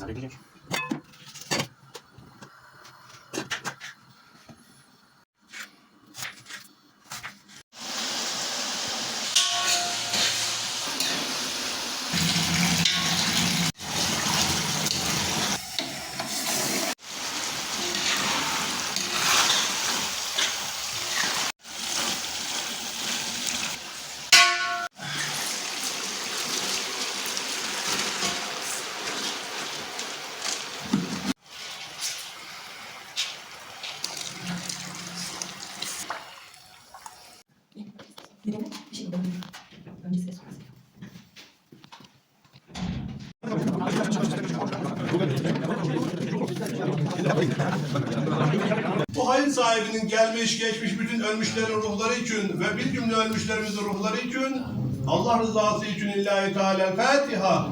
Kazanabilir. Bu hayır sahibinin gelmiş geçmiş bütün ölmüşlerin ruhları için ve bir cümle ölmüşlerimizin ruhları için Allah rızası için İllahi Teala Fatiha.